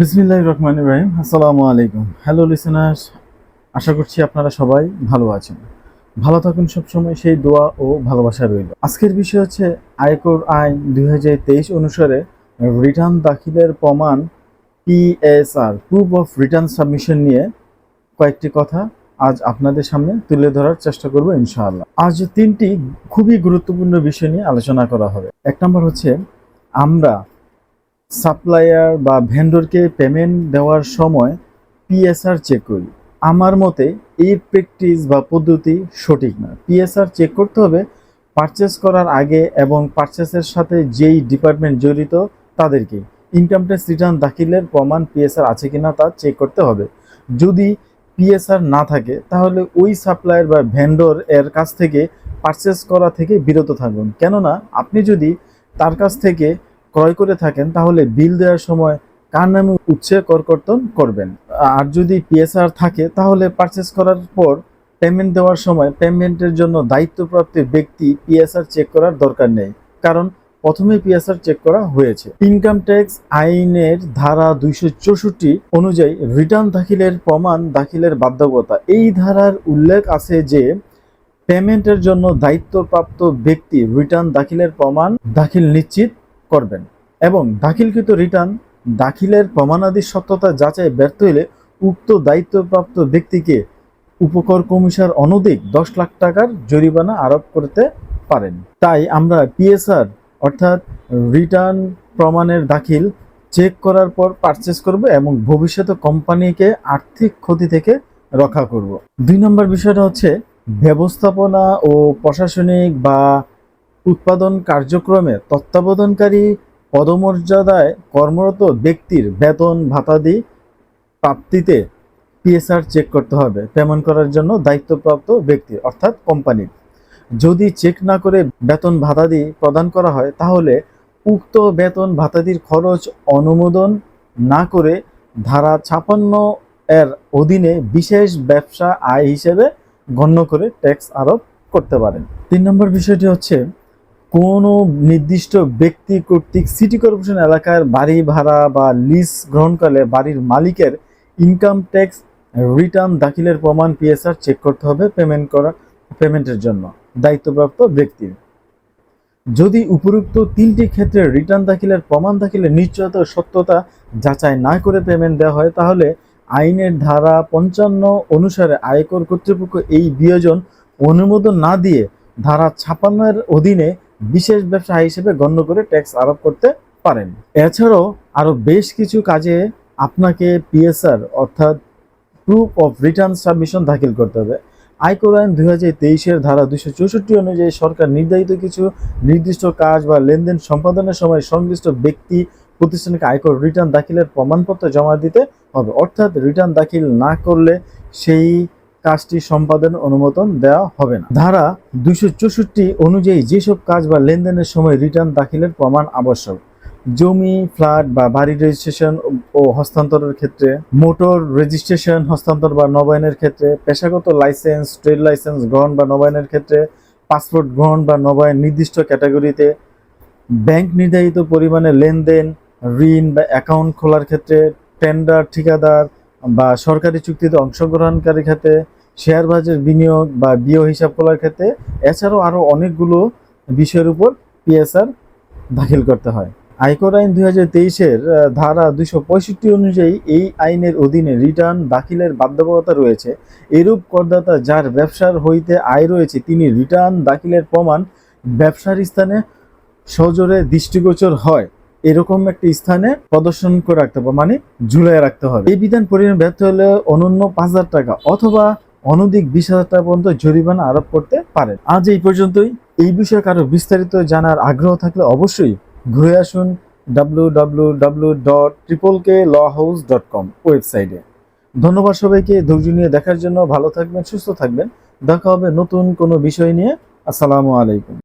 বিসমিল্লাহ রহমান ইব্রাহিম আসসালামু আলাইকুম। হ্যালো লিসেনার্স আশা করছি আপনারা সবাই ভালো আছেন। ভালো থাকুন সবসময়, সেই দোয়া ও ভালোবাসা রইল। আজকের বিষয় হচ্ছে আয়কর আইন দু হাজার তেইশ অনুসারে রিটার্ন দাখিলের প্রমাণ PSR proof of return submission নিয়ে কয়েকটি কথা আজ আপনাদের সামনে তুলে ধরার চেষ্টা করব ইনশাআল্লাহ। আজ তিনটি খুবই গুরুত্বপূর্ণ বিষয় নিয়ে আলোচনা করা হবে। এক নম্বর হচ্ছে, আমরা সাপ্লায়ার বা ভেন্ডরকে পেমেন্ট দেওয়ার সময় পিএসআর চেক করি। আমার মতে এই প্র্যাকটিস বা পদ্ধতি সঠিক না। পিএসআর চেক করতে হবে পারচেস করার আগে এবং পারচেসের সাথে যেই ডিপার্টমেন্ট জড়িত তাদেরকে। ইনকাম ট্যাক্স রিটার্ন দাখিলের প্রমাণ পিএসআর আছে কিনা তা চেক করতে হবে। যদি পিএসআর না থাকে, তাহলে ওই সাপ্লায়ার বা ভেন্ডর এর কাছ থেকে পারচেস করা থেকে বিরত থাকুন। কেননা, আপনি যদি তার কাছ থেকে ক্রয় করে থাকেন, তাহলে বিল দেওয়ার সময় কার নামে উচ্ছে করকর্তন করবেন? আর যদি পিএসআর থাকে, তাহলে পারচেস করার পর পেমেন্ট দেওয়ার সময় পেমেন্টের জন্য দায়িত্বপ্রাপ্ত ব্যক্তি পিএসআর চেক করার দরকার নেই। কারণ প্রথমে পিএসআর চেক করা হয়েছে। ইনকাম ট্যাক্স আইনের ধারা দুইশো চৌষট্টি অনুযায়ী রিটার্ন দাখিলের প্রমাণ দাখিলের বাধ্যকতা। এই ধারার উল্লেখ আছে যে পেমেন্টের জন্য দায়িত্বপ্রাপ্ত ব্যক্তি রিটার্ন দাখিলের প্রমাণ দাখিল নিশ্চিত করবেন। এবং দাখিলকৃত রিটার্ন, দাখিলের প্রমাণাদির সত্যতা যাচাই ব্যর্থ হলে উক্ত দায়িত্বপ্রাপ্ত ব্যক্তিকে উপকর কমিশনার অনধিক দশ লাখ টাকার জরিমানা আরোপ করতে পারেন। তাই আমরা পিএসআর, অর্থাৎ রিটার্ন প্রমাণের দাখিল চেক করার পর পারচেস করব এবং ভবিষ্যতে কোম্পানিকে আর্থিক ক্ষতি থেকে রক্ষা করব। দুই নম্বর বিষয়টা হচ্ছে ব্যবস্থাপনা ও প্রশাসনিক বা উৎপাদন কার্যক্রমে তত্ত্বাবধানকারী পদমর্যাদায় কর্মরত ব্যক্তির বেতন, ভাতাদি প্রাপ্তিতে পিএসআর চেক করতে হবে। পেমেন্ট করার জন্য দায়িত্বপ্রাপ্ত ব্যক্তি অর্থাৎ কোম্পানি যদি চেক না করে বেতন, ভাতাদি প্রদান করা হয়, তাহলে উক্ত বেতন, ভাতাদির খরচ অনুমোদন না করে ধারা ছাপান্ন এর অধীনে বিশেষ ব্যবসা আয় হিসেবে গণ্য করে ট্যাক্স আরোপ করতে পারেন। তিন নম্বর বিষয়টি হচ্ছে কোনো নির্দিষ্ট ব্যক্তি কর্তৃক সিটি কর্পোরেশন এলাকার বাড়ি ভাড়া বা লিজ গ্রহণকালে বাড়ির মালিকের ইনকাম ট্যাক্স রিটার্ন দাখিলের প্রমাণ পিএসআর চেক করতে হবে পেমেন্ট করা পেমেন্টের জন্য। দায়িত্বপ্রাপ্ত ব্যক্তির যদি উপরোক্ত তিনটি ক্ষেত্রে রিটার্ন দাখিলের প্রমাণ দাখিলের নিশ্চয়তা সত্যতা যাচাই না করে পেমেন্ট দেওয়া হয়, তাহলে আইনের ধারা পঞ্চান্ন অনুসারে আয়কর কর্তৃপক্ষ এই বিয়োজন অনুমোদন না দিয়ে ধারা ছাপান্নের অধীনে বিশেষ ব্যবসা হিসেবে গণ্য করে ট্যাক্স আরোপ করতে পারেন। এছাড়াও আরও বেশ কিছু কাজে আপনাকে পিএসআর অর্থাৎ প্রুফ অফ রিটার্ন সাবমিশন দাখিল করতে হবে। আয়কর আইন দুই হাজার তেইশের ধারা দুশো চৌষট্টি অনুযায়ী সরকার নির্ধারিত কিছু নির্দিষ্ট কাজ বা লেনদেন সম্পাদনের সময় সংশ্লিষ্ট ব্যক্তি প্রতিষ্ঠানকে আয়কর রিটার্ন দাখিলের প্রমাণপত্র জমা দিতে হবে। অর্থাৎ রিটার্ন দাখিল না করলে সেই কাজটি সম্পাদন অনুমোদন দেওয়া হবে না। ধারা দুইশো চৌষট্টি অনুযায়ী যেসব কাজ বা লেনদেনের সময় রিটার্ন দাখিলের প্রমাণ আবশ্যক। জমি, ফ্ল্যাট বা বাড়ি রেজিস্ট্রেশন ও হস্তান্তরের ক্ষেত্রে, মোটর রেজিস্ট্রেশন, হস্তান্তর বা নবায়নের ক্ষেত্রে, পেশাগত লাইসেন্স, ট্রেড লাইসেন্স গ্রহণ বা নবায়নের ক্ষেত্রে, পাসপোর্ট গ্রহণ বা নবায়ন নির্দিষ্ট ক্যাটাগরিতে, ব্যাংক নির্ধারিত পরিমাণে লেনদেন, ঋণ বা অ্যাকাউন্ট খোলার ক্ষেত্রে, টেন্ডার, ঠিকাদার বা সরকারি চুক্তিতে অংশগ্রহণকারী ক্ষেত্রে শেয়ার বাজার বিনিয়োগ বা বিও হিসাব খোলার ক্ষেত্রে এছাড়াও আরও অনেকগুলো বিষয়ের উপর পিএসআর দাখিল করতে হয়। আয়কর আইন দুই হাজার তেইশের ধারা দুইশো পঁয়ষট্টি অনুযায়ী এই আইনের অধীনে রিটার্ন দাখিলের বাধ্যবাধকতা রয়েছে। এরূপ করদাতা যার ব্যবসার হইতে আয় রয়েছে, তিনি রিটার্ন দাখিলের প্রমাণ ব্যবসার স্থানে সজোরে দৃষ্টিগোচর হয়। এরকম একটা স্থানে প্রদর্শন করে রাখতে হবে মানে ঝুলাই রাখতে হবে। এই বিধান পরিমাণ ব্যর্থ হলে অনন্য পাঁচ হাজার টাকা অথবা অনধিক বিশ হাজার টাকা পর্যন্ত জরিমানা আরোপ করতে পারে আজ এই পর্যন্তই। এই বিষয়ে কারও বিস্তারিত জানার আগ্রহ থাকলে অবশ্যই ঘুরে আসুন W dot triple K L house dot com ওয়েবসাইটে ধন্যবাদ সবাইকে। ধৈর্য নিয়ে দেখার জন্য ভালো থাকবেন, সুস্থ থাকবেন। দেখা হবে নতুন কোনো বিষয় নিয়ে। আসসালামু আলাইকুম।